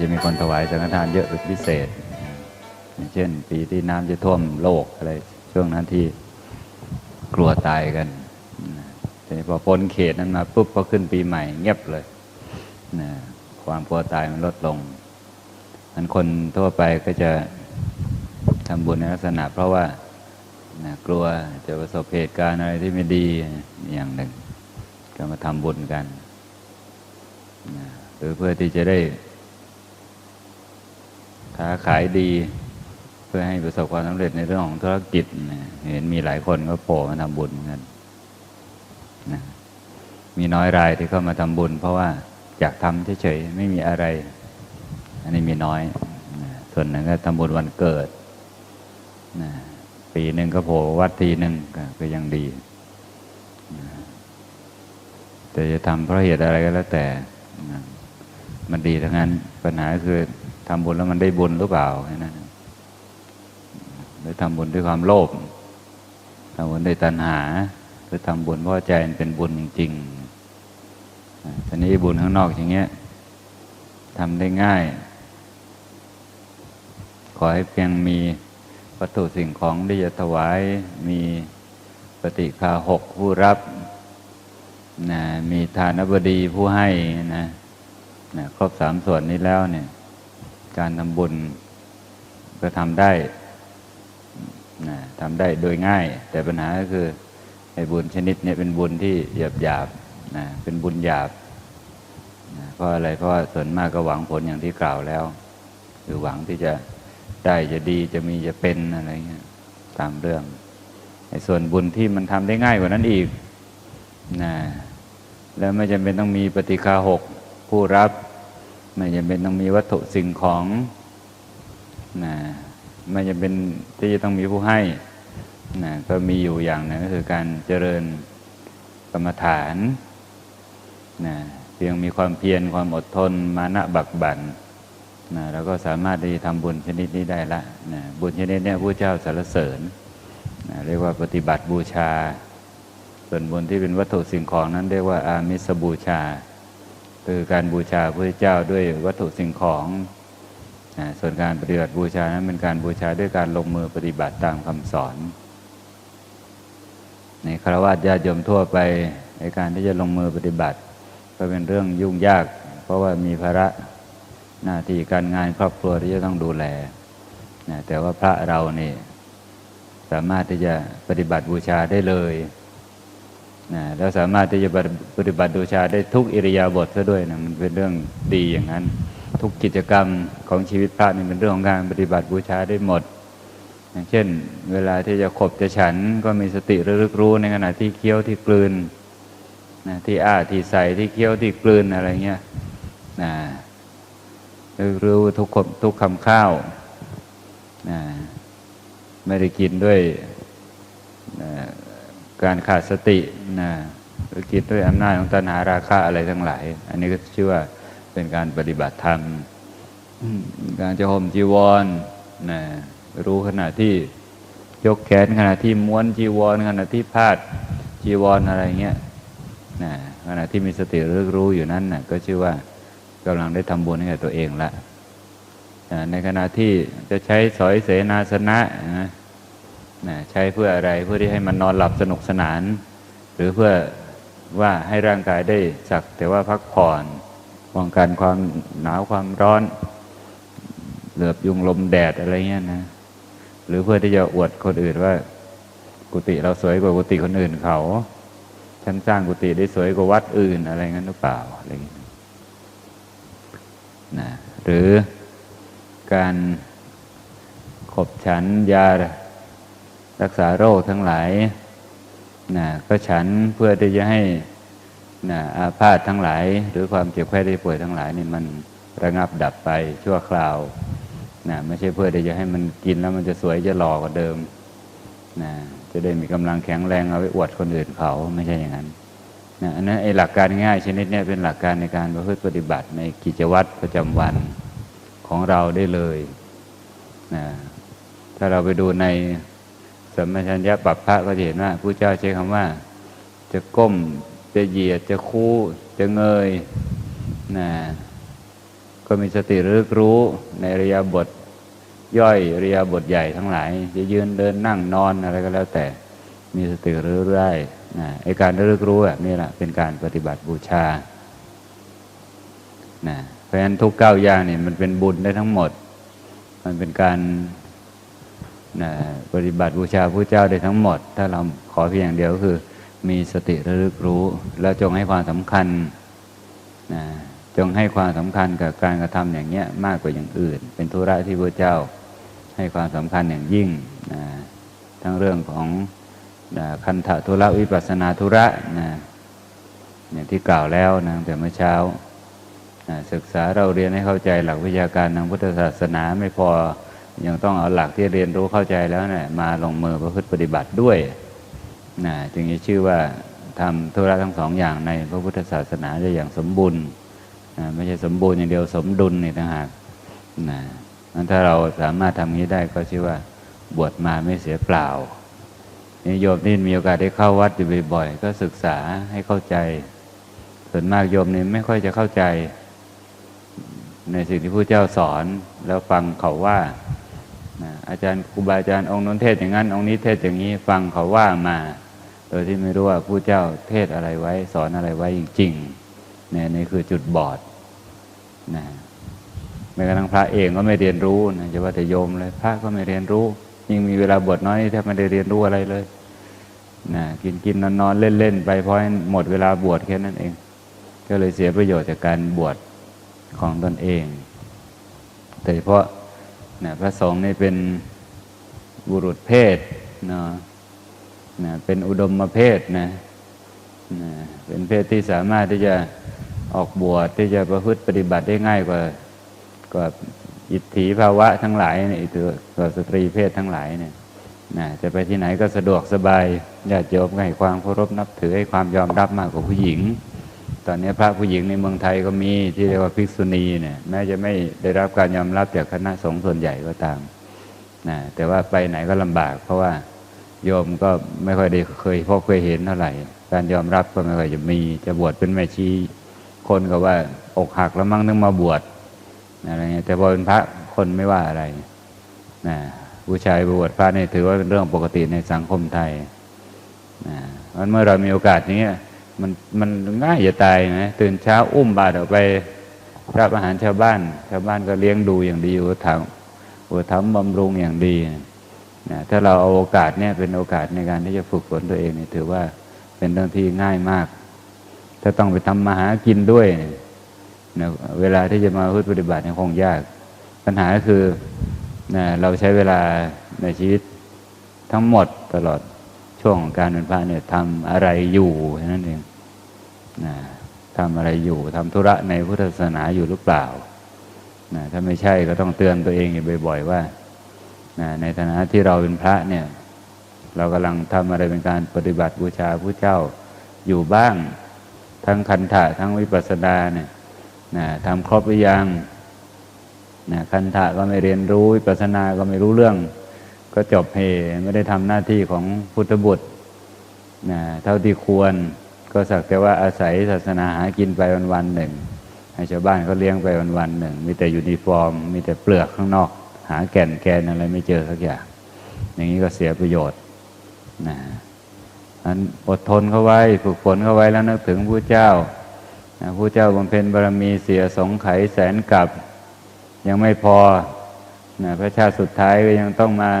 จะมีคนถวายสังฆทานเยอะเป็นพิเศษ เช่น ปีที่น้ำจะท่วมโลกอะไรช่วงนั้นที่กลัวตายกันแต่พอพ้นเขตนั้นมาปุ๊บพอขึ้นปีใหม่ เงียบเลยนะความกลัวตายมันลดลงมันคนทั่วไปก็จะทำบุญในลักษณะ เพราะว่านะกลัวจะประสบเหตุการณ์อะไรที่ไม่ดีอย่างหนึ่ง ก็มาทำบุญกันนะหรือเพื่อที่จะได้ ค้าขายดี เพื่อให้ประสบความสำเร็จในเรื่องของธุรกิจเห็นมีหลายคนก็โผล่มาทำบุญกันนะมีน้อยรายที่เข้ามาทำบุญ เพราะว่าอยากทำเฉยๆไม่มีอะไร อันนี้มีน้อยนะส่วนหนึ่งก็ทำบุญวันเกิดนะปีหนึ่งก็โผล่วัดทีหนึ่งก็ยังดีแต่จะทำเพราะเหตุอะไรก็แล้วแต่นะมันดีทั้งนั้นปัญหาคือ ทำบุญแล้วมันได้บุญหรือเปล่าแค่นั้นหรือทำบุญด้วยความโลภทำบุญด้วยตัณหา หรือทำบุญเพราะใจมันเป็นบุญจริงๆทีนี้บุญข้างนอกอย่างเงี้ยทำได้ง่าย ขอให้เพียงมีวัตถุสิ่งของที่จะถวายมีปฏิคาหกผู้รับนะมีทานบดีผู้ให้นะนะครบสามส่วนนี้แล้วเนี่ย การทำบุญก็ทำได้นะทำได้โดยง่าย แต่ปัญหาก็คือไอ้บุญชนิดเนี้เป็นบุญที่หยาบหยาบนะเป็นบุญหยาบนะเพราะอะไรเพราะส่วนมากก็หวังผลอย่างที่กล่าวแล้ว คือหวังที่จะได้จะดีจะมีจะเป็นอะไรเงี้ยตามเรื่องไอ้ส่วนบุญที่มันทำได้ง่ายกว่านั้นอีกนะแล้วไม่จำเป็นต้องมีปฏิคาหกผู้รับ ไม่จำเป็นต้องมีวัตถุสิ่งของนะไม่จำเป็นที่จะต้องมีผู้ให้นะก็มีอยู่อย่างหนึ่งก็คือการเจริญกรรมฐานนะเพียงมีความเพียรความอดทน มานะบักบั่นนะเราก็สามารถที่จะทำบุญชนิดนี้ได้ละนะบุญชนิดนี้พระเจ้าสรรเสริญนะเรียกว่าปฏิบัติบูชา ส่วนบุญที่เป็นวัตถุสิ่งของนั้นเรียกว่าอามิสบูชา คือการบูชาพระเจ้าด้วยวัตถุสิ่งของส่วนการปฏิบัติบูชานั้นเป็นการบูชาด้วยการลงมือปฏิบัติตามคำสอน ในคารวะญาติโยมทั่วไปในการที่จะลงมือปฏิบัติ ก็เป็นเรื่องยุ่งยาก เพราะว่ามีภาระหน้าที่การงานครอบครัวที่จะต้องดูแลแต่ว่าพระเรานี่สามารถที่จะปฏิบัติบูชาได้เลย นะแล้วสามารถที่จะปฏิบัติบูชาได้ทุกอิริยาบถซะด้วยนะมันเป็นเรื่องดีอย่างนั้น ทุกกิจกรรมของชีวิตพระนี่เป็นเรื่องของการปฏิบัติบูชาได้หมด อย่างเช่น เวลาที่จะขบจะฉันก็มีสติระลึกรู้ในขณะที่เคี้ยวที่กลืนนะที่อ้าที่ใส่ที่เคี้ยวที่กลืนอะไรเงี้ยนะระลึกรู้ทุกคำทุกคำข้าวนะไม่ได้กินด้วยนะ การขาดสตินะหรือกินด้วยอำนาจของตัณหาราคะอะไรทั้งหลาย อันนี้ก็ชื่อว่าเป็นการปฏิบัติธรรม การจะห่มจีวรนะรู้ขณะที่ยกแขนขณะที่ม้วนจีวรขณะที่พาดจีวรอะไรเงี้ยนะขณะที่มีสติรึกรู้อยู่นั้นนะก็ชื่อว่ากำลังได้ทำบุญให้กับตัวเองละนะในขณะที่จะใช้สอยเสนาสนะนะ นะใช้เพื่ออะไรเพื่อที่ให้มันนอนหลับสนุกสนาน หรือเพื่อว่าให้ร่างกายได้สัก แต่ว่าพักผ่อนป้องกันความหนาวความร้อน เหลือบยุงลมแดดอะไรเงี้ยนะ หรือเพื่อที่จะอวดคนอื่นว่า กุฏิเราสวยกว่ากุฏิคนอื่นเขาฉันสร้างกุฏิได้สวยกว่าวัดอื่นอะไรงั้นหรือเปล่าอะไรเงี้ยนะหรือการขบฉันยา รักษาโรคทั้งหลายนะก็ฉันเพื่อที่จะให้นะอาพาธทั้งหลาย หรือความเจ็บไข้ได้ป่วยทั้งหลายนี่มันระงับดับไปชั่วคราวนะไม่ใช่เพื่อที่จะให้มันกินแล้วมันจะสวยจะหล่อกว่าเดิมนะจะได้มีกำลังแข็งแรงเอาไว้อวดคนอื่นเขาไม่ใช่อย่างนั้นนะอันนั้นไอ้หลักการง่ายชนิดนี้เป็นหลักการในการประพฤติปฏิบัติในกิจวัตรประจำวันของเราได้เลยนะถ้าเราไปดูใน สมมัญญะปัปพระก็จะเห็นว่าผู้เจ้าใช้คำว่า จะก้มจะเหยียดจะคู่ จะเงยนะก็มีสติรึกรู้ในริยาบทย่อยริยาบทใหญ่ทั้งหลาย จะยืนเดินนั่งนอนอะไรก็แล้วแต่มีสติระลึกได้นะไอการระลึกรู้แบบนี้แหละเป็นการปฏิบัติบูชานะเพราะฉะนั้นทุกเก้าอย่างนี่มันเป็นบุญได้ทั้งหมด มันเป็นการ นะปฏิบัติบูชาพระเจ้าได้ทั้งหมด ถ้าเราขอเพียงอย่างเดียวก็คือ มีสติระลึกรู้ แล้วจงให้ความสำคัญนะจงให้ความสำคัญกับการกระทำอย่างเนี้ยมากกว่าอย่างอื่น เป็นธุระที่พระเจ้าให้ความสำคัญอย่างยิ่งนะทั้งเรื่องของนะคันธธุระวิปัสนาธุระนะอย่างที่กล่าวแล้วนะแต่เมื่อเช้านะศึกษาเราเรียนให้เข้าใจหลักวิชาการทางพุทธศาสนาไม่พอ ยังต้องเอาหลักที่เรียนรู้เข้าใจแล้วเนะี่ยมาลงมือประพฤติปฏิบัติด้วยนะจึงจะชื่อว่าทำธุระทั้งสองอย่างในพระพุทธศาสนาได้อย่างสมบูรณ์นะไม่ใช่สมบูรณ์อย่างเดียวสมดุลนี่ต่างหากนะนั้นถ้าเราสามารถทำนี้ได้ก็ชื่อว่าบวชมาไม่เสียเปล่านี่โยมที่มีโอกาสได้เข้าวัดอยู่บ่อยๆ ก็ศึกษาให้เข้าใจ ส่วนมากโยมนี่ไม่ค่อยจะเข้าใจ ในสิ่งที่พระเจ้าสอนแล้วฟังเขาว่า นะอาจารย์ครูบาอาจารย์องค์นนเทศอย่างนั้น องค์นี้เทศอย่างนี้ฟังเขาว่ามา โดยที่ไม่รู้ว่าผู้เจ้าเทศอะไรไว้ สอนอะไรไว้จริงๆเนี่ยนี่คือจุดบอดนะแม้กระทั่งพระเองก็ไม่เรียนรู้นะจะว่าแต่โยมเลยพระก็ไม่เรียนรู้ ยิ่งมีเวลาบวชน้อยแทบไม่ได้เรียนรู้อะไรเลยนะกินกินนอนนอนเล่นเล่นไปเพราะให้หมดเวลาบวชแค่นั้นเอง ก็เลยเสียประโยชน์จากการบวชของตนเอง แต่เฉพาะ นะพระสงฆ์นี่เป็นบุรุษเพศเนาะนะเป็นอุดมเพศนะนะเป็นเพศที่สามารถที่จะออกบวชที่จะประพฤติปฏิบัติได้ง่ายกว่ากว่าอิทธิภาวะทั้งหลายเนี่ยตัวตัวสตรีเพศทั้งหลายเนี่ยนะจะไปที่ไหนก็สะดวกสบายญาติโยมให้ความเคารพนับถือให้ความยอมรับมากกว่าผู้หญิง ตอนนี้พระผู้หญิงในเมืองไทยก็มีที่เรียกว่าภิกษุณีเนี่ยแม้จะไม่ได้รับการยอมรับจากคณะสงฆ์ส่วนใหญ่ก็ตามนะแต่ว่าไปไหนก็ลำบาก เพราะว่าโยมก็ไม่ค่อยได้เคยพบเคยเห็นเท่าไหร่ การยอมรับก็ไม่ค่อยจะมีจะบวชเป็นแม่ชีคนก็ว่าอกหักแล้วมั่งนึกมาบวชอะไรเงี้ยแต่พอเป็นพระคนไม่ว่าอะไรนะผู้ชายบวชพระนี่ถือว่าเป็นเรื่องปกติในสังคมไทยนะเพราะเมื่อเรามีโอกาสนี้ มันมันง่ายจะตายนะตื่นเช้าอุ้มบาตรออกไปรับอาหารชาวบ้าน ชาวบ้านก็เลี้ยงดูอย่างดีอุปถัมอุปถัมบำรุงอย่างดีนะถ้าเราเอาโอกาสเนี่ยเป็นโอกาสในการที่จะฝึกฝนตัวเองเนี่ยถือว่าเป็นเรื่องที่ง่ายมาก ถ้าต้องไปทำมาหากินด้วยนะเวลาที่จะมาพึ่ปฏิบัติเนี่ยคงยาก ปัญหาก็คือนะเราใช้เวลาในชีวิตทั้งหมดตลอดช่วงของการเป็นพระเนี่ยทำอะไรอยู่แค่นั้นเอง นะทำอะไรอยู่ทำธุระในพุทธศาสนาอยู่หรือเปล่านะถ้าไม่ใช่ก็ต้องเตือนตัวเองอยู่บ่อยๆว่านะในฐานะที่เราเป็นพระเนี่ย เรากำลังทำอะไรเป็นการปฏิบัติบูชาพระเจ้าอยู่บ้าง ทั้งคันธะทั้งวิปัสสนาเนี่ยนะทำครบหรือยังนะคันธะก็ไม่เรียนรู้วิปัสสนาก็ไม่รู้เรื่อง ก็จบเพไม่ได้ทำหน้าที่ของพุทธบุตรนะเท่าที่ควร ก็สักแต่ว่าอาศัยศาสนาหากินไปวันวันหนึ่ง ให้ชาวบ้านเขาเลี้ยงไปวันวันหนึ่ง มีแต่ยูนิฟอร์ม มีแต่เปลือกข้างนอก หาแก่นแกนอะไรไม่เจอสักอย่าง อย่างนี้ก็เสียประโยชน์นะอันอดทนเข้าไว้ฝึกฝนเข้าไว้แล้วนึกถึงพระเจ้าพระเจ้าบำเพ็ญบารมีเสียสงไขแสนกับยังไม่พอนะพระชาติสุดท้ายก็ยังต้องมา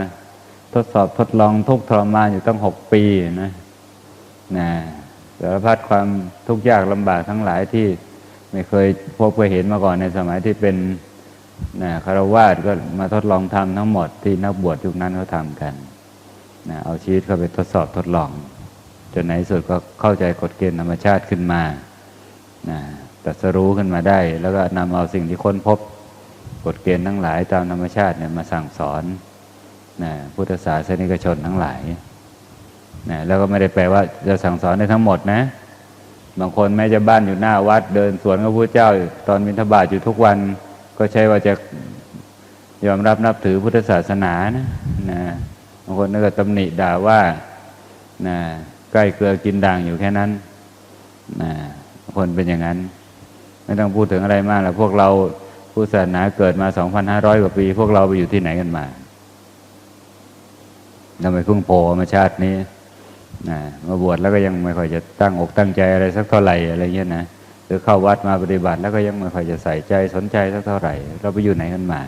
ทดสอบทดลองทุกทรมานอยู่ตั้งหกปีนะนะ สารพัดความทุกข์ยากลำบากทั้งหลายที่ไม่เคยพบเคยเห็นมาก่อนในสมัยที่เป็นนะคารวาสก็มาทดลองทำทั้งหมดที่นักบวชยุคนั้นเขาทำกันนะเอาชีวิตเข้าไปทดสอบทดลอง จนในที่สุดก็เข้าใจกฎเกณฑ์ธรรมชาติขึ้นมานะตัดสรู้ขึ้นมาได้ แล้วก็นำเอาสิ่งที่ค้นพบกฎเกณฑ์ทั้งหลายตามธรรมชาติเนี่ยมาสั่งสอนนะพุทธศาสนิกชนทั้งหลาย นะแล้วก็ไม่ได้แปลว่าจะสั่งสอนได้ทั้งหมดนะ บางคนแม้จะบ้านอยู่หน้าวัด เดินสวนกับพระเจ้า ตอนบิณฑบาตอยู่ทุกวัน ก็ใช่ว่าจะยอมรับนับถือพุทธศาสนานะนะบางคนก็ตำหนิด่าว่านะใกล้เกลือกินด่างอยู่แค่นั้นนะคนเป็นอย่างนั้น ไม่ต้องพูดถึงอะไรมากแล้วพวกเราผู้ศาสนาเกิดมา 2,500 กว่าปี พวกเราไปอยู่ที่ไหนกันมาทำไมเพิ่งโผล่มาชาตินี้ นะมาบวชแล้วก็ยังไม่ค่อยจะตั้งอกตั้งใจอะไรสักเท่าไหร่อะไรเงี้ยนะหรือเข้าวัดมาปฏิบัติ แล้วก็ยังไม่ค่อยจะใส่ใจสนใจสักเท่าไหร่ เราไปอยู่ไหนกันมา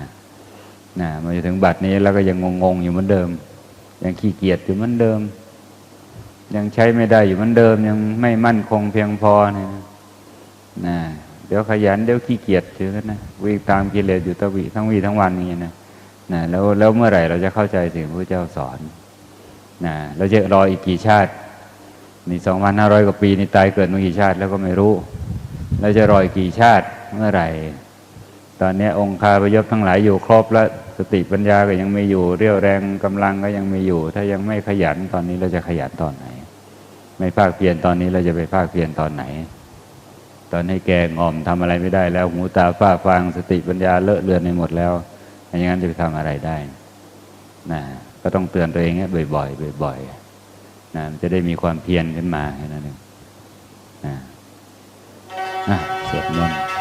นะมาถึงบัดนี้แล้วก็ยังงงๆอยู่เหมือนเดิม ยังขี้เกียจอยู่เหมือนเดิม ยังใช้ไม่ได้อยู่เหมือนเดิม ยังไม่มั่นคงเพียงพอเนี่ยนะเดี๋ยวขยันเดี๋ยวขี้เกียจถือกันนะวิ่งตามกิเลสอยู่ตะวีทั้งวีทั้งวันอย่างนี้นะนะแล้วแล้วเมื่อไหร่เราจะเข้าใจสิ่งที่พระเจ้าสอน นะเราจะรออีกกี่ชาตินี่สองพันห้าร้อยกว่าปีนี่ตายเกิดมากี่ชาติแล้วก็ไม่รู้เราจะรออีกกี่ชาติเมื่อไหร่ ตอนนี้องค์คาพยพทั้งหลายอยู่ครบแล้วสติปัญญาก็ยังไม่อยู่ เรี่ยวแรงกำลังก็ยังไม่อยู่ ถ้ายังไม่ขยันตอนนี้เราจะขยันตอนไหน ไม่ภาคเพียรตอนนี้เราจะไปภาคเพียรตอนไหน ตอนให้แกงอมทำอะไรไม่ได้แล้วหูตาฝ้าฟางสติปัญญาเลอะเลือนในหมดแล้วอย่างนั้นจะไปทำอะไรได้นะ ก็ต้องเตือนตัวเองให้บ่อยๆบ่อยๆนะจะได้มีความเพียรขึ้นมาแค่นั้นเองนะอะสวดมนต์